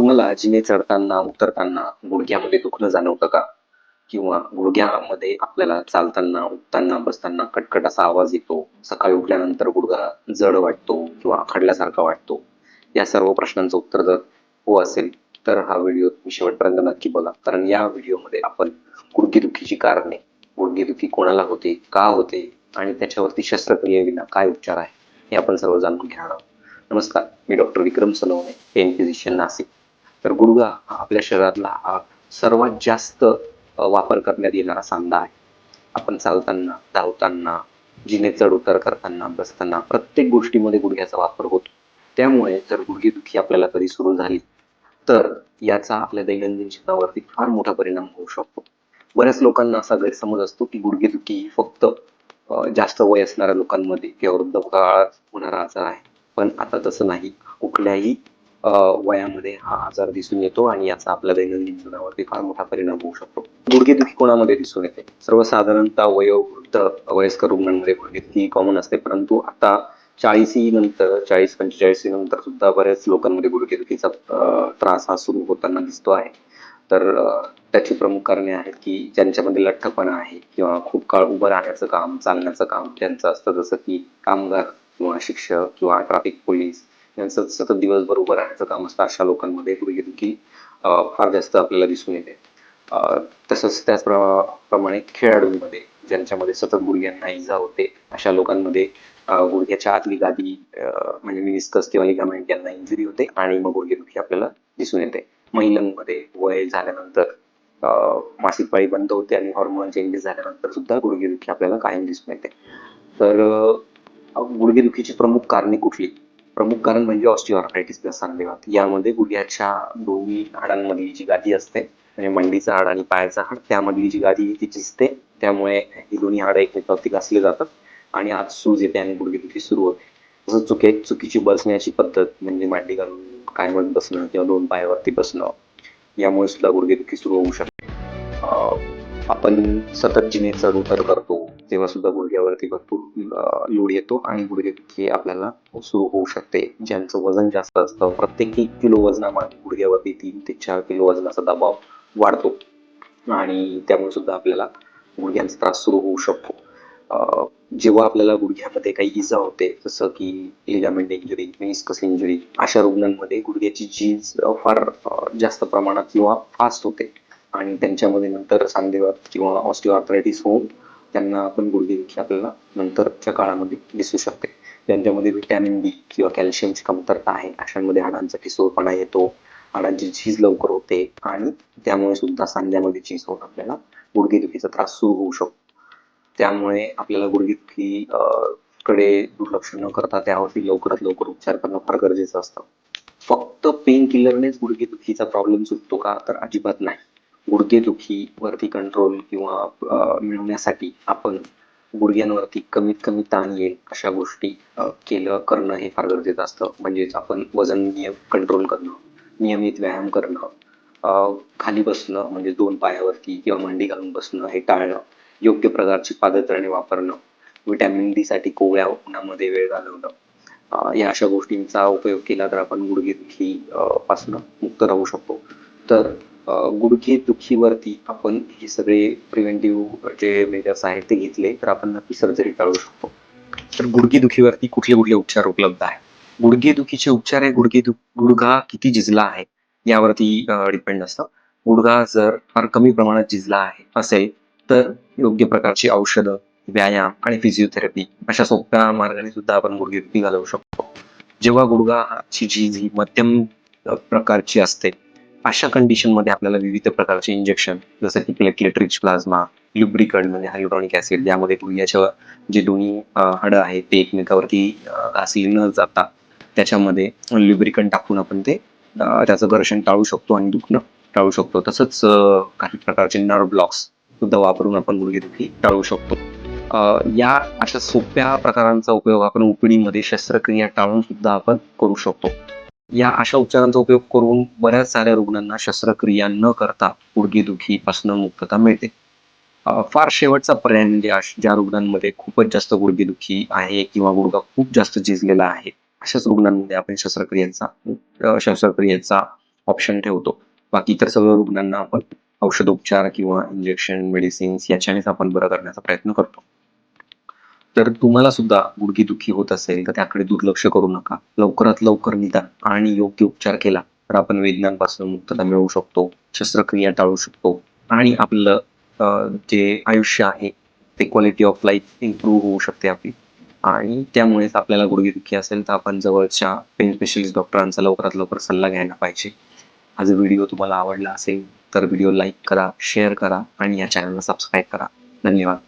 तुम्हाला जिने चढताना उतरताना गुडघ्यामध्ये दुखणं जाणवतं का? किंवा गुडघ्यामध्ये आपल्याला चालताना उठताना बसताना कटकट असा आवाज येतो सकाळी उठल्यानंतर गुडघा जड वाटतो किंवा आखडल्यासारखा वाटतो? या सर्व प्रश्नांचं उत्तर जर हो असेल तर हा व्हिडिओ तुम्ही शेवटपर्यंत नक्की बघा. कारण या व्हिडिओमध्ये आपण गुडघेदुखीची कारणे गुडघेदुखी कोणाला होते का होते आणि त्याच्यावरती शस्त्रक्रियेविना काय उपचार आहे हे आपण सर्व जाणून घेणार आहोत. नमस्कार मी doctor Vikram Sanawane pain physician Nashik. तर गुडघा हा आपल्या शरीरातला हा सर्वात जास्त वापर करण्यात येणारा सांधा आहे. आपण चालताना धावताना जिने चढ उतार करताना बसताना प्रत्येक गोष्टीमध्ये गुडघ्याचा वापर होतो. त्यामुळे जर गुडघेदुखी आपल्याला कधी सुरू झाली तर याचा आपल्या दैनंदिन जीवनावरती फार मोठा परिणाम होऊ शकतो. बऱ्याच लोकांना असा गैरसमज असतो की गुडघेदुखी ही फक्त जास्त वय असणाऱ्या लोकांमध्ये किंवा वृद्धापकाळात होणारा आजार आहे. पण आता तसं नाही. कुठल्याही वयामध्ये हा आजार दिसून येतो आणि याचा आपल्या दैनंदिन जीवनावरती फार मोठा परिणाम होऊ शकतो. गुडघेदुखी कोणामध्ये दिसून येते? सर्वसाधारणतः वयोवृद्ध वयस्कर रुग्णांमध्ये गुडघेदुखी कॉमन असते परंतु आता चाळीसी नंतर चाळीस पंचेचाळीसी नंतर सुद्धा बऱ्याच लोकांमध्ये गुडघेदुखीचा त्रास हा सुरू होताना दिसतो आहे. तर त्याची प्रमुख कारणे आहेत की ज्यांच्यामध्ये लठ्ठपणा आहे किंवा खूप काळ उभं राहण्याचं काम चालण्याचं काम त्यांचं असतं जसं की कामगार किंवा शिक्षक किंवा ट्रॅफिक पोलीस यांचं सतत दिवसभर उभं राहण्याचं काम असतं अशा लोकांमध्ये गुडघेदुखी फार जास्त आपल्याला दिसून येते. अ, तसंच त्याचप्रमाणे खेळाडूंमध्ये ज्यांच्यामध्ये सतत गुडघ्यांना इजा होते अशा लोकांमध्ये गुडघ्याच्या आतली गादी म्हणजे निस्कस किंवा लिगामेंट यांना इंजुरी होते आणि मग गुडघेदुखी आपल्याला दिसून येते. महिलांमध्ये वय झाल्यानंतर मासिक पाळी बंद होते आणि हॉर्मोन चेंजेस झाल्यानंतर सुद्धा गुडघेदुखी आपल्याला कायम दिसून येते. तर गुडघेदुखीची प्रमुख कारणे कुठली? प्रमुख कारण म्हणजे ऑस्टिओआर्थायटिस किंवा सांधेवात यामध्ये गुडघ्याच्या दोन्ही हाडांमधली जी गादी असते म्हणजे मंडीचा हाड आणि पायाचा हाड त्यामधली जी गादी ती चिसते. त्यामुळे ही दोन्ही हाडं एकमेकावरती घासले जातात आणि आज सूज येते आणि गुडघेदुखी सुरू होते. तसंच चुके चुकीची बसण्याची पद्धत म्हणजे मांडी घालून कायमत बसणं किंवा दोन पायावरती बसणं यामुळे सुद्धा गुडघेदुखी सुरू होऊ शकते आपण सतत जिने चढ उतर करतो. तेव्हा सुद्धा गुडघ्यावरती भरपूर लोड येतो आणि गुडघे आपल्याला सुरू होऊ शकते. ज्यांचं वजन जास्त असतं प्रत्येक एक किलो वजनामध्ये गुडघ्यावरती तीन ते चार किलो वजनाचा दबाव वाढतो. आणि त्यामुळे सुद्धा आपल्याला गुडघ्यांचा त्रास सुरू होऊ शकतो. जेव्हा आपल्याला गुडघ्यामध्ये काही इजा होते जसं की लिगामेंट इंजुरी मेनिस्कस इंजुरी अशा रुग्णांमध्ये गुडघ्याची झीज फार जास्त प्रमाणात किंवा फास्ट होते. आणि त्यांच्यामध्ये नंतर सांधेवात किंवा ऑस्टिओआर्थरायटिस होऊन त्यांना आपण गुडघेदुखी आपल्याला नंतरच्या काळामध्ये दिसू शकते. त्यांच्यामध्ये व्हिटॅमिन डी किंवा कॅल्शियमची कमतरता आहे अशांमध्ये हाडांचा ठिसूळपणा येतो हाडांची झीज लवकर होते आणि त्यामुळे सुद्धा सांध्यामध्ये झीज होऊन आपल्याला गुडघेदुखीचा त्रास सुरू होऊ शकतो. त्यामुळे आपल्याला गुडघेदुखी कडे दुर्लक्ष न करता त्यावरती लवकरात लवकर उपचार करणं फार गरजेचं असतं. फक्त पेन किलरनेच गुडघेदुखीचा प्रॉब्लेम सुटतो का तर अजिबात नाही. गुडघेदुखी वरती कंट्रोल किंवा मिळवण्यासाठी आपण गुडघ्यांवरती कमीत कमी ताण येईल अशा गोष्टी केलं करणं हे फार गरजेचं असतं. म्हणजेच आपण वजन नियम कंट्रोल करणं नियमित व्यायाम करणं खाली बसणं म्हणजे दोन पायावरती किंवा मांडी घालून बसणं हे टाळणं योग्य प्रकारची पादत्राणे वापरणं विटॅमिन डी साठी कोवळ्या उन्हामध्ये वेळ घालवणं या अशा गोष्टींचा उपयोग केला तर आपण गुडघेदुखी पासून मुक्त राहू शकतो. तर गुडघे दुखीवरती आपण हे सगळे प्रिव्हेंटिव्ह जे मेजर्स आहेत ते घेतले तर आपण नक्की सर्जरी टाळू शकतो. तर गुडघेदुखीवरती कुठले कुठले उपचार उपलब्ध आहेत? गुडघेदुखीचे उपचार हे गुडघेदु गुडघा किती झिजला आहे यावरती डिपेंड असतं. गुडघा जर फार कमी प्रमाणात झिजला आहे असेल तर योग्य प्रकारची औषधं व्यायाम आणि फिजिओथेरपी अशा सोप्या मार्गाने सुद्धा आपण गुडघेदुखी घालवू शकतो. जेव्हा गुडघाची झीज ही मध्यम प्रकारची असते अशा कंडिशनमध्ये आपल्याला विविध प्रकारचे इंजेक्शन जसं की प्लेटलेट रिच प्लाझ्मा ल्युब्रिकंट म्हणजे हायड्रॉनिक ऍसिड ज्यामध्ये गुडघ्याच्या जे दोन्ही अ, हाडं आहेत ते एकमेकावरती घासली न जाता त्याच्यामध्ये ल्युब्रिकंट टाकून आपण ते त्याचं घर्षण टाळू शकतो आणि दुखणं टाळू शकतो. तसंच काही प्रकारचे नर्व ब्लॉक्स सुद्धा वापरून आपण गुडघेदुखी टाळू शकतो. या अशा सोप्या प्रकारांचा उपयोग आपण उपडीमध्ये शस्त्रक्रिया टाळून सुद्धा आपण करू शकतो. या अशा उपचारांचा उपयोग करून बऱ्याच साऱ्या रुग्णांना शस्त्रक्रिया न करता गुडघेदुखीपासून मुक्तता मिळते. फार शेवटचा पर्याय म्हणजे ज्या रुग्णांमध्ये खूपच जास्त गुडघेदुखी आहे किंवा गुडघा खूप जास्त झिजलेला आहे अशाच रुग्णांमध्ये आपण शस्त्रक्रियेचा शस्त्रक्रियेचा ऑप्शन ठेवतो. बाकी इतर सर्व रुग्णांना आपण औषधोपचार किंवा इंजेक्शन मेडिसिन्स याच्यानेच आपण बरं करण्याचा प्रयत्न करतो. तर तुम्हाला सुद्धा गुडघेदुखी होत असेल तर त्याकडे दुर्लक्ष करू नका. लवकरात लवकर निदान आणि योग्य उपचार केला तर आपण वेदनांपासून मुक्तता मिळवू शकतो शस्त्रक्रिया टाळू शकतो आणि आपलं जे आयुष्य आहे ते क्वालिटी ऑफ लाईफ इम्प्रूव्ह होऊ शकते आपली. आणि त्यामुळेच आपल्याला गुडघेदुखी असेल तर आपण जवळच्या पेन स्पेशलिस्ट डॉक्टरांचा लवकरात लवकर सल्ला घ्यायला पाहिजे. हा जर व्हिडिओ तुम्हाला आवडला असेल तर व्हिडिओ लाईक करा शेअर करा आणि या चॅनलला सबस्क्राईब करा. धन्यवाद.